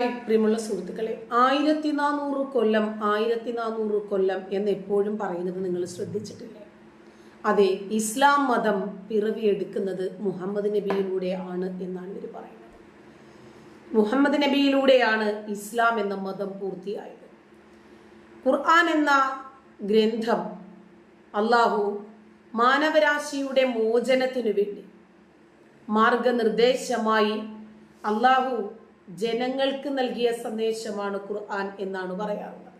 പ്രിയമുള്ള സുഹൃത്തുക്കളെ ആയിരത്തി നാനൂറ് കൊല്ലം ആയിരത്തി നാനൂറ് കൊല്ലം എന്ന് എപ്പോഴും പറയുന്നത് നിങ്ങൾ ശ്രദ്ധിച്ചിട്ടില്ലേ? അതെ ഇസ്ലാം മതം പിറവിയെടുക്കുന്നത് മുഹമ്മദ് നബിയിലൂടെ ആണ് എന്നാണ് ഇവർ പറയുന്നത്. മുഹമ്മദ് നബിയിലൂടെയാണ് ഇസ്ലാം എന്ന മതം പൂർത്തിയായത്. ഖുർആൻ എന്ന ഗ്രന്ഥം അള്ളാഹു മാനവരാശിയുടെ മോചനത്തിനു വേണ്ടി മാർഗനിർദ്ദേശമായി അള്ളാഹു ജനങ്ങൾക്ക് നൽകിയ സന്ദേശമാണ് ഖുർആൻ എന്നാണ് പറയാറുള്ളത്.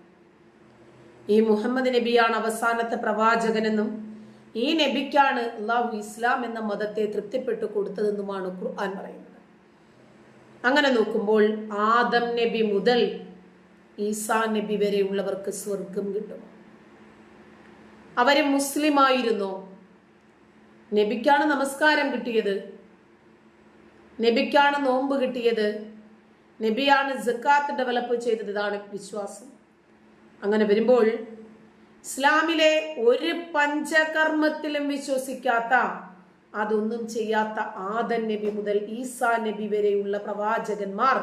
ഈ മുഹമ്മദ് നബിയാണ് അവസാനത്തെ പ്രവാചകനെന്നും ഈ നബിക്കാണ് അള്ളാഹു ഇസ്ലാം എന്ന മതത്തെ തൃപ്തിപ്പെട്ടു കൊടുത്തതെന്നുമാണ് ഖുർആൻ പറയുന്നത്. അങ്ങനെ നോക്കുമ്പോൾ ആദം നബി മുതൽ ഈസാ നബി വരെയുള്ളവർക്ക് സ്വർഗം കിട്ടും. അവരെ മുസ്ലിമായിരുന്നോ നബിക്കാണ് നമസ്കാരം കിട്ടിയത്. നബിക്കാണ് നോമ്പ് കിട്ടിയത്. നബിയാണ് ജക്കാത്ത് ഡെവലപ്പ് ചെയ്തത് ഇതാണ് വിശ്വാസം. അങ്ങനെ വരുമ്പോൾ ഇസ്ലാമിലെ ഒരു പഞ്ചകർമ്മത്തിലും വിശ്വസിക്കാത്ത അതൊന്നും ചെയ്യാത്ത ആദൻ നബി മുതൽ ഈസാ നബി വരെയുള്ള പ്രവാചകന്മാർ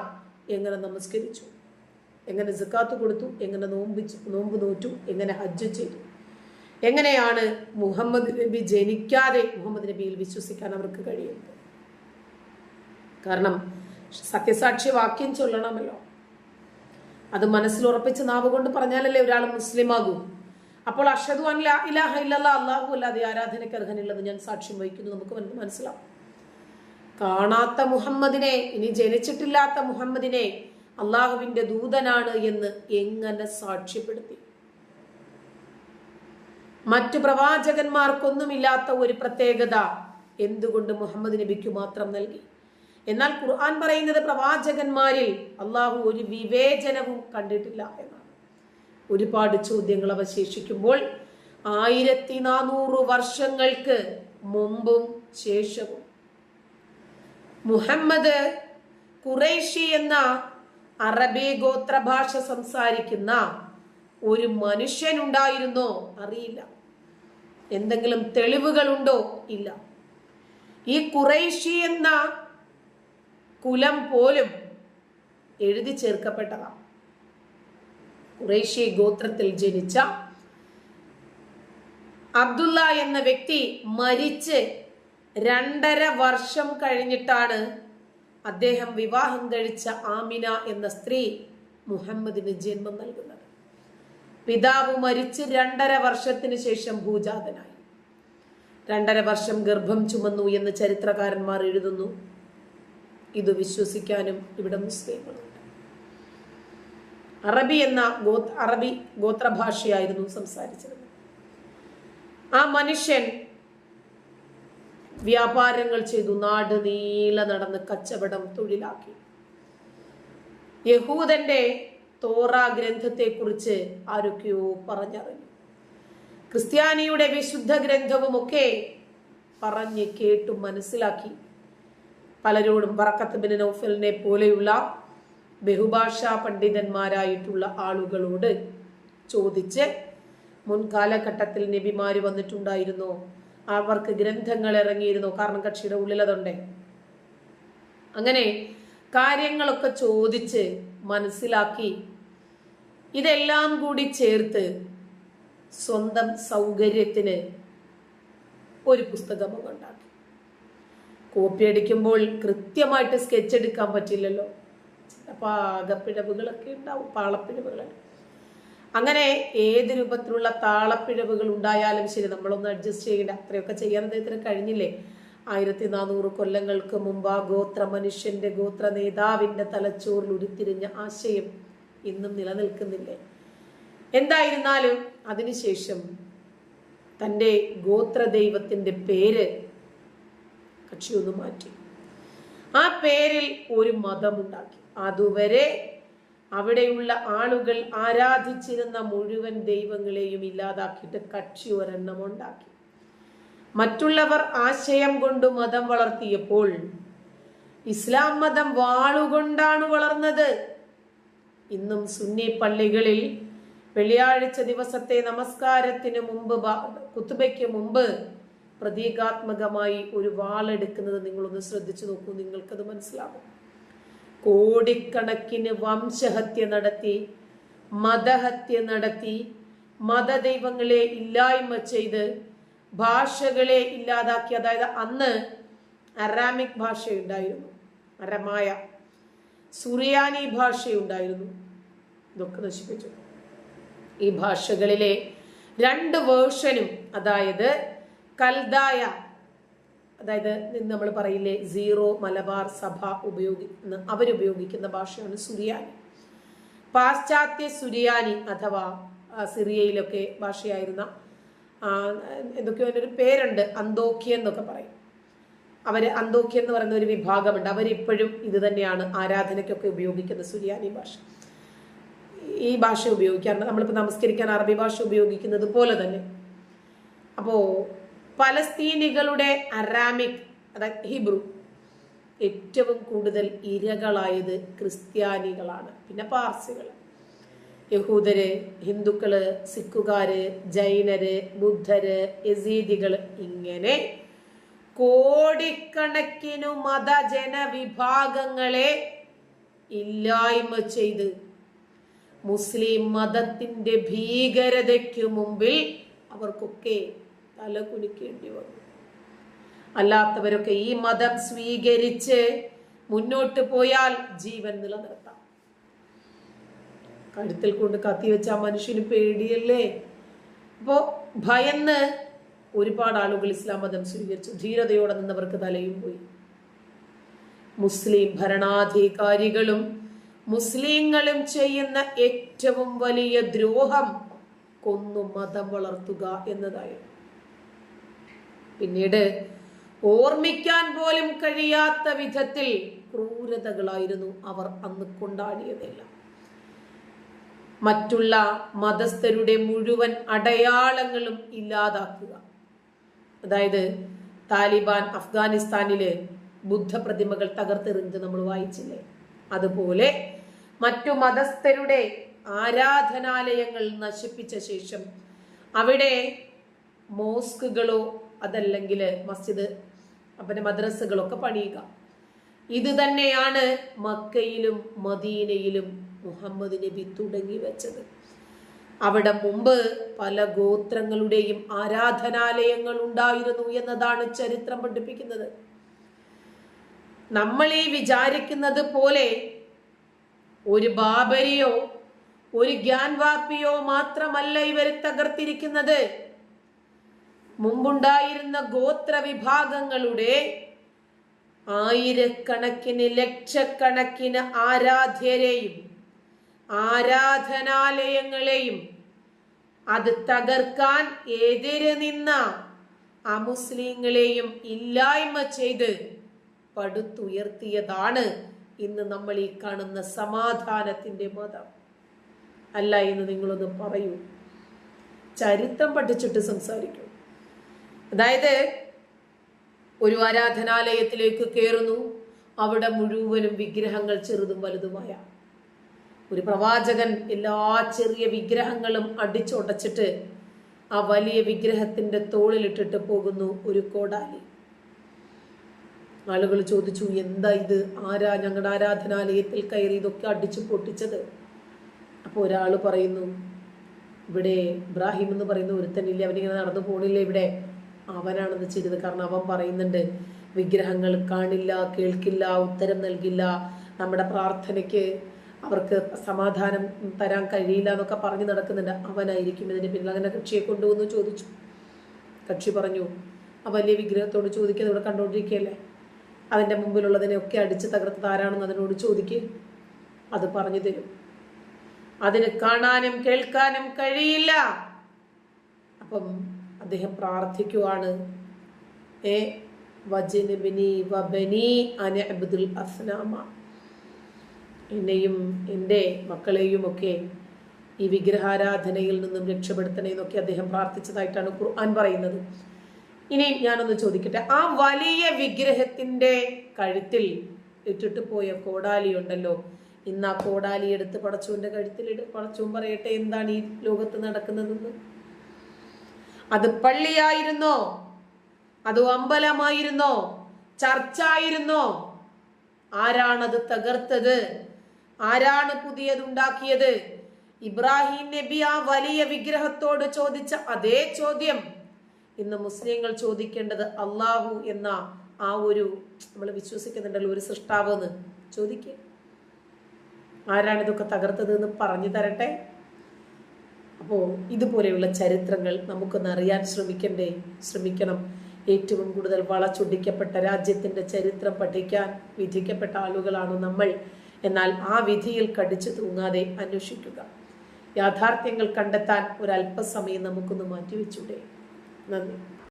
എങ്ങനെ നമസ്കരിച്ചു? എങ്ങനെ ജക്കാത്ത് കൊടുത്തു? എങ്ങനെ നോമ്പ് നോമ്പ് നോറ്റു? എങ്ങനെ ഹജ്ജ് ചെയ്തു? എങ്ങനെയാണ് മുഹമ്മദ് നബി ജനിക്കാതെ മുഹമ്മദ് നബിയിൽ വിശ്വസിക്കാൻ അവർക്ക് കഴിയുന്നത്? കാരണം സത്യസാക്ഷി വാക്യം ചൊല്ലണമല്ലോ. അത് മനസ്സിൽ ഉറപ്പിച്ച് നാവ് കൊണ്ട് പറഞ്ഞാലല്ലേ ഒരാൾ മുസ്ലിം ആകൂ അപ്പോൾ അഷദു ഇലാഹ അള്ളാഹു അല്ലാതെ ആരാധനയ്ക്ക് അർഹനുള്ളത് ഞാൻ സാക്ഷ്യം വഹിക്കുന്നു. നമുക്ക് മനസ്സിലാവും. കാണാത്ത മുഹമ്മദിനെ ഇനി ജനിച്ചിട്ടില്ലാത്ത മുഹമ്മദിനെ അള്ളാഹുവിന്റെ ദൂതനാണ് എന്ന് എങ്ങനെ സാക്ഷ്യപ്പെടുത്തി? മറ്റു പ്രവാചകന്മാർക്കൊന്നുമില്ലാത്ത ഒരു പ്രത്യേകത എന്തുകൊണ്ട് മുഹമ്മദ് നബിക്കു മാത്രം നൽകി? എന്നാൽ ഖുർആൻ പറയുന്നത് പ്രവാചകന്മാരിൽ അള്ളാഹു ഒരു വിവേചനവും കണ്ടിട്ടില്ല എന്നാണ്. ഒരുപാട് ചോദ്യങ്ങൾ അവശേഷിക്കുമ്പോൾ ആയിരത്തി നാനൂറ് വർഷങ്ങൾക്ക് മുമ്പും ശേഷവും. മുഹമ്മദ് ഖുറൈഷി എന്ന അറബി ഗോത്ര ഭാഷ സംസാരിക്കുന്ന ഒരു മനുഷ്യനുണ്ടായിരുന്നോ? അറിയില്ല. എന്തെങ്കിലും തെളിവുകളുണ്ടോ? ഇല്ല. ഈ ഖുറൈഷി എന്ന കുലം പോലും എഴുതി ചേർക്കപ്പെട്ടതാണ് കുറേശ്യ ഗോത്രത്തിൽ ജനിച്ച അബ്ദുള്ള എന്ന വ്യക്തി മരിച്ച് രണ്ടര വർഷം കഴിഞ്ഞിട്ടാണ് അദ്ദേഹം വിവാഹം കഴിച്ച ആമിന എന്ന സ്ത്രീ മുഹമ്മദിന് ജന്മം നൽകുന്നത്. പിതാവ് മരിച്ച് രണ്ടര വർഷത്തിന് ശേഷം ഭൂജാതനായി. രണ്ടര വർഷം ഗർഭം ചുമന്നു എന്ന് ചരിത്രകാരന്മാർ എഴുതുന്നു. ഇത് വിശ്വസിക്കാനും ഇവിടെ മുസ്ലിങ്ങളുണ്ട് അറബി എന്ന ഗോ അറബി ഗോത്രഭാഷയായിരുന്നു സംസാരിച്ചിരുന്നത് ആ മനുഷ്യൻ വ്യാപാരങ്ങൾ ചെയ്തു നാട് നീല നടന്ന് കച്ചവടം തൊഴിലാക്കി. യഹൂദന്റെ തോറ ഗ്രന്ഥത്തെക്കുറിച്ച് ആരൊക്കെയോ പറഞ്ഞറിഞ്ഞു. ക്രിസ്ത്യാനിയുടെ വിശുദ്ധ ഗ്രന്ഥവുമൊക്കെ പറഞ്ഞ് കേട്ടു മനസ്സിലാക്കി. പലരോടും ബറക്കത്ത് ബിൻ നൗഫലിനെ പോലെയുള്ള ബഹുഭാഷാ പണ്ഡിതന്മാരായിട്ടുള്ള ആളുകളോട് ചോദിച്ച് മുൻകാലഘട്ടത്തിൽ നബിമാർ വന്നിട്ടുണ്ടായിരുന്നു. അവർക്ക് ഗ്രന്ഥങ്ങൾ ഇറങ്ങിയിരുന്നു. കാരണം കക്ഷിയുടെ ഉള്ളിലതുണ്ടേ അങ്ങനെ കാര്യങ്ങളൊക്കെ ചോദിച്ച് മനസ്സിലാക്കി ഇതെല്ലാം കൂടി ചേർത്ത് സ്വന്തം സൗകര്യത്തിന് ഒരു പുസ്തകം ഉണ്ടാക്കി. കോപ്പി അടിക്കുമ്പോൾ കൃത്യമായിട്ട് സ്കെച്ച് എടുക്കാൻ പറ്റില്ലല്ലോ. പാകപ്പിഴവുകളൊക്കെ ഉണ്ടാവും പാളപ്പിഴവുകൾ അങ്ങനെ ഏത് രൂപത്തിലുള്ള താളപ്പിഴവുകൾ ഉണ്ടായാലും ശരി നമ്മളൊന്ന് അഡ്ജസ്റ്റ് ചെയ്യേണ്ട. അത്രയൊക്കെ ചെയ്യാൻ അദ്ദേഹത്തിന് കഴിഞ്ഞില്ലേ? ആയിരത്തി നാനൂറ് കൊല്ലങ്ങൾക്ക് മുമ്പ് ആ ഗോത്ര മനുഷ്യന്റെ ഗോത്ര നേതാവിന്റെ തലച്ചോറിൽ ഉരുത്തിരിഞ്ഞ ആശയം ഇന്നും നിലനിൽക്കുന്നില്ലേ? എന്തായിരുന്നാലും അതിനുശേഷം തന്റെ ഗോത്ര ദൈവത്തിന്റെ പേര് കക്ഷിയൊന്ന് മാറ്റി. ആ പേരിൽ ഒരു മതമുണ്ടാക്കി. അതുവരെ അവിടെയുള്ള ആളുകൾ ആരാധിച്ചിരുന്ന മുഴുവൻ ദൈവങ്ങളെയും ഇല്ലാതാക്കിയിട്ട് കക്ഷി ഒരെണ്ണം ഉണ്ടാക്കി. മറ്റുള്ളവർ ആശയം കൊണ്ട് മതം വളർത്തിയപ്പോൾ ഇസ്ലാം മതം വാളുകൊണ്ടാണ് വളർന്നത്. ഇന്നും സുന്നി പള്ളികളിൽ വെള്ളിയാഴ്ച ദിവസത്തെ നമസ്കാരത്തിന് മുമ്പ് കുത്തുബയ്ക്ക് മുമ്പ് പ്രതീകാത്മകമായി ഒരു വാളെടുക്കുന്നത് നിങ്ങളൊന്ന് ശ്രദ്ധിച്ചു നോക്കൂ. നിങ്ങൾക്കത് മനസ്സിലാകും കോടിക്കണക്കിന് വംശഹത്യ നടത്തി മതഹത്യ നടത്തി മതദൈവങ്ങളെ ഇല്ലായ്മ ചെയ്ത് ഭാഷകളെ ഇല്ലാതാക്കി. അതായത് അന്ന് അറാമിക് ഭാഷയുണ്ടായിരുന്നു. അരമായ സുറിയാനി ഭാഷയുണ്ടായിരുന്നു. ഇതൊക്കെ നശിപ്പിച്ചു. ഈ ഭാഷകളിലെ രണ്ട് വേർഷനും അതായത് കൽദായ. അതായത് നമ്മൾ പറയില്ലേ സീറോ മലബാർ സഭ ഉപയോഗിക്കുന്ന അവരുപയോഗിക്കുന്ന ഭാഷയാണ് സുറിയാനി. പാശ്ചാത്യ സുറിയാനി അഥവാ സിറിയയിലൊക്കെ ഭാഷയായിരുന്ന എന്തൊക്കെയോ അതിനൊരു പേരുണ്ട് അന്തോക്യ എന്നൊക്കെ പറയും. അവർ അന്തോക്യ എന്ന് പറയുന്ന ഒരു വിഭാഗമുണ്ട്. അവരിപ്പോഴും ഇത് തന്നെയാണ് ആരാധനയ്ക്കൊക്കെ ഉപയോഗിക്കുന്ന സുറിയാനി ഭാഷ. ഈ ഭാഷ ഉപയോഗിക്കാറുണ്ട്. നമ്മളിപ്പോൾ നമസ്കരിക്കാൻ അറബി ഭാഷ ഉപയോഗിക്കുന്നത് പോലെ തന്നെ. അപ്പോൾ പലസ്തീനികളുടെ അറാമിക് അതായത് ഹിബ്രു ഏറ്റവും കൂടുതൽ ഇരകളായത് ക്രിസ്ത്യാനികളാണ് പിന്നെ പാർസികൾ യഹൂദര് ഹിന്ദുക്കൾ സിഖുകാര് ജൈനര് ബുദ്ധര് യസീദികൾ ഇങ്ങനെ കോടിക്കണക്കിനു മതജനവിഭാഗങ്ങളെ ഇല്ലായ്മ ചെയ്ത് മുസ്ലിം മതത്തിന്റെ ഭീകരതയ്ക്കു മുമ്പിൽ അവർക്കൊക്കെ തല കുനിക്കേണ്ടി വന്നു. അല്ലാത്തവരൊക്കെ ഈ മതം സ്വീകരിച്ച് മുന്നോട്ട് പോയാൽ ജീവൻ നിലനിർത്താം. കഴുത്തിൽ കൊണ്ട് കത്തി വെച്ച ആ മനുഷ്യന് പേടിയല്ലേ? അപ്പോ ഭയന്ന് ഒരുപാട് ആളുകൾ ഇസ്ലാം മതം സ്വീകരിച്ചു. ധീരതയോടെ നിന്നവർക്ക് തലയും പോയി. മുസ്ലിം ഭരണാധികാരികളും മുസ്ലിങ്ങളും ചെയ്യുന്ന ഏറ്റവും വലിയ ദ്രോഹം കൊന്നു മതം വളർത്തുക എന്നതായിരുന്നു. പിന്നീട് ഓർമ്മിക്കാൻ പോലും കഴിയാത്ത വിധത്തിൽ ക്രൂരതകളായിരുന്നു അവർ അന്ന് കൊണ്ടാടിയതെല്ലാം. മറ്റുള്ള മതസ്ഥരുടെ മുഴുവൻ അടയാളങ്ങളും ഇല്ലാതാക്കുക. അതായത് താലിബാൻ അഫ്ഗാനിസ്ഥാനിലെ ബുദ്ധ പ്രതിമകൾ തകർത്തെറിഞ്ഞത് നമ്മൾ വായിച്ചില്ലേ? അതുപോലെ മറ്റു മതസ്ഥരുടെ ആരാധനാലയങ്ങൾ നശിപ്പിച്ച ശേഷം അവിടെ മോസ്കുകളോ അതല്ലെങ്കിൽ മസ്ജിദ് പിന്നെ മദ്രസകളൊക്കെ പണിയുക. ഇത് തന്നെയാണ് മക്കയിലും മദീനയിലും മുഹമ്മദ് നബി തുടങ്ങി വെച്ചത്. അവിടെ മുമ്പ് പല ഗോത്രങ്ങളുടെയും ആരാധനാലയങ്ങൾ ഉണ്ടായിരുന്നു എന്നതാണ് ചരിത്രം പഠിപ്പിക്കുന്നത്. നമ്മൾ ഈ വിചാരിക്കുന്നത് പോലെ ഒരു ബാബരിയോ ഒരു ഗ്യാൻവാപ്പിയോ മാത്രമല്ല ഇവർ തകർത്തിരിക്കുന്നത്. മുമ്പുണ്ടായിരുന്ന ഗോത്ര വിഭാഗങ്ങളുടെ ആയിരക്കണക്കിന് ലക്ഷക്കണക്കിന് ആരാധ്യരെയും ആരാധനാലയങ്ങളെയും അത് തകർക്കാൻ എതിര് നിന്ന അമുസ്ലിങ്ങളെയും ഇല്ലായ്മ ചെയ്ത് പടുത്തുയർത്തിയതാണ് ഇന്ന് നമ്മൾ ഈ കാണുന്ന സമാധാനത്തിന്റെ മതം. അല്ല എന്ന് നിങ്ങളൊന്ന് പറയൂ. ചരിത്രം പഠിച്ചിട്ട് സംസാരിക്കൂ. അതായത് ഒരു ആരാധനാലയത്തിലേക്ക് കയറുന്നു അവിടെ മുഴുവനും വിഗ്രഹങ്ങൾ ചെറുതും വലുതുമായ ഒരു പ്രവാചകൻ എല്ലാ ചെറിയ വിഗ്രഹങ്ങളും അടിച്ചുടച്ചിട്ട് ആ വലിയ വിഗ്രഹത്തിന്റെ തോളിലിട്ടിട്ട് പോകുന്നു ഒരു കോടാലി. ആളുകൾ ചോദിച്ചു എന്താ ഇത്? ആരാ ഞങ്ങളുടെ ആരാധനാലയത്തിൽ കയറി ഇതൊക്കെ അടിച്ചു പൊട്ടിച്ചത്? അപ്പോൾ ഒരാൾ പറയുന്നു ഇവിടെ ഇബ്രാഹിം എന്ന് പറയുന്ന ഒരുത്തനില്ലേ അവനിങ്ങനെ നടന്നു പോണില്ലേ ഇവിടെ? അവനാണെന്ന് ചെയ്തത് കാരണം അവൻ പറയുന്നുണ്ട് വിഗ്രഹങ്ങൾ കാണില്ല കേൾക്കില്ല ഉത്തരം നൽകില്ല. നമ്മുടെ പ്രാർത്ഥനയ്ക്ക് അവർക്ക് സമാധാനം തരാൻ കഴിയില്ല എന്നൊക്കെ പറഞ്ഞു നടക്കുന്നുണ്ട്. അവനായിരിക്കും ഇതിന് പിന്നിൽ. അങ്ങനെ കക്ഷിയെ കൊണ്ടുവന്ന് ചോദിച്ചു. കക്ഷി പറഞ്ഞു ആ വലിയ വിഗ്രഹത്തോട് ചോദിക്കുന്നത് ഇവിടെ കണ്ടുകൊണ്ടിരിക്കുകയല്ലേ അതിന്റെ മുമ്പിലുള്ളതിനെയൊക്കെ അടിച്ച് തകർത്തത് ആരാണെന്ന് അതിനോട് ചോദിക്കുക അത് പറഞ്ഞു തരും. അതിന് കാണാനും കേൾക്കാനും കഴിയില്ല. അപ്പം അദ്ദേഹം പ്രാർത്ഥിക്കുവാണ്. ഏ വജനബിനി വബനി അന അബ്ദുൽ അസ്നാമ എന്നെയും എന്റെ മക്കളെയും ഒക്കെ ഈ വിഗ്രഹാരാധനയിൽ നിന്നും രക്ഷപ്പെടുത്തണേ എന്നൊക്കെ അദ്ദേഹം പ്രാർത്ഥിച്ചതായിട്ടാണ് ഖുർആൻ പറയുന്നത്. ഇനിയും ഞാനൊന്ന് ചോദിക്കട്ടെ. ആ വലിയ വിഗ്രഹത്തിന്റെ കഴുത്തിൽ ഇട്ടിട്ട് പോയ കോടാലി ഉണ്ടല്ലോ. ഇന്ന് ആ കോടാലി എടുത്ത് പടച്ചുവിന്റെ കഴുത്തിലിട്ട് പടച്ചുവും പറയട്ടെ എന്താണ് ഈ ലോകത്ത് നടക്കുന്നതെന്ന്? അത് പള്ളിയായിരുന്നോ? അത് അമ്പലമായിരുന്നോ? ചർച്ചായിരുന്നോ? ആരാണത് തകർത്തത്? ആരാണ് പുതിയതുണ്ടാക്കിയത്? ഇബ്രാഹിം നബി ആ വലിയ വിഗ്രഹത്തോട് ചോദിച്ച അതേ ചോദ്യം. ഇന്ന് മുസ്ലിങ്ങൾ ചോദിക്കേണ്ടത് അള്ളാഹു എന്ന ആ ഒരു നമ്മൾ വിശ്വസിക്കുന്നുണ്ടല്ലോ ഒരു സൃഷ്ടാവ് എന്ന് ചോദിക്കുക ആരാണിതൊക്കെ തകർത്തത് എന്ന് പറഞ്ഞു തരട്ടെ? അപ്പോൾ ഇതുപോലെയുള്ള ചരിത്രങ്ങൾ നമുക്കൊന്ന് അറിയാൻ ശ്രമിക്കണ്ടേ? ശ്രമിക്കണം. ഏറ്റവും കൂടുതൽ വളച്ചൊടിക്കപ്പെട്ട രാജ്യത്തിന്റെ ചരിത്രം പഠിക്കാൻ വിധിക്കപ്പെട്ട ആളുകളാണ് നമ്മൾ. എന്നാൽ ആ വിധിയിൽ കടിച്ചു തൂങ്ങാതെ അന്വേഷിക്കുക. യാഥാർത്ഥ്യങ്ങൾ കണ്ടെത്താൻ ഒരല്പസമയം നമുക്കൊന്ന് മാറ്റിവെച്ചൂടെ? നന്ദി.